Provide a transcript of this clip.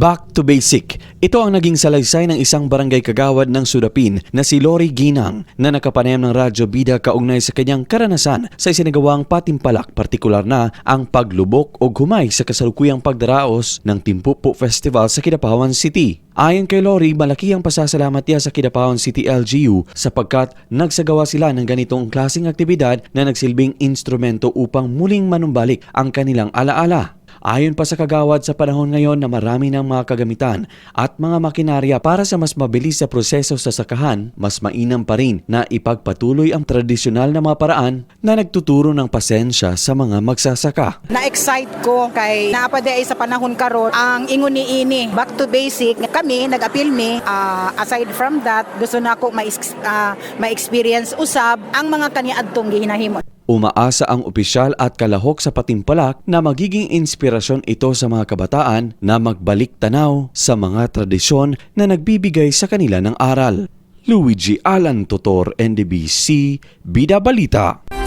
Back to basic. Ito ang naging salaysay ng isang barangay kagawad ng Sudapin na si Lori Ginang na nakapanayam ng Radyo Bida kaugnay sa kanyang karanasan sa isinagawang patimpalak partikular na ang paglubok o gumay sa kasalukuyang pagdaraos ng Timpupo Festival sa Kidapawan City. Ayon kay Lori, malaki ang pasasalamat niya sa Kidapawan City LGU sapagkat nagsagawa sila ng ganitong klaseng aktibidad na nagsilbing instrumento upang muling manumbalik ang kanilang alaala. Ayon pa sa kagawad sa panahon ngayon na marami ng mga kagamitan at mga makinarya para sa mas mabilis sa proseso sa sakahan, mas mainam pa rin na ipagpatuloy ang tradisyonal na mga paraan na nagtuturo ng pasensya sa mga magsasaka. Na-excite ko kay naapade ay sa panahon karon ang ingon ni ini back to basic kami nag-appeal mi ah, aside from that gusto na ako ah, ma-experience usab ang mga kaniadtong gihinahimo Umaasa ang opisyal at kalahok sa patimpalak na magiging inspirasyon ito sa mga kabataan na magbalik tanaw sa mga tradisyon na nagbibigay sa kanila ng aral. Luigi Alan Totor, NDBC, Bida Balita.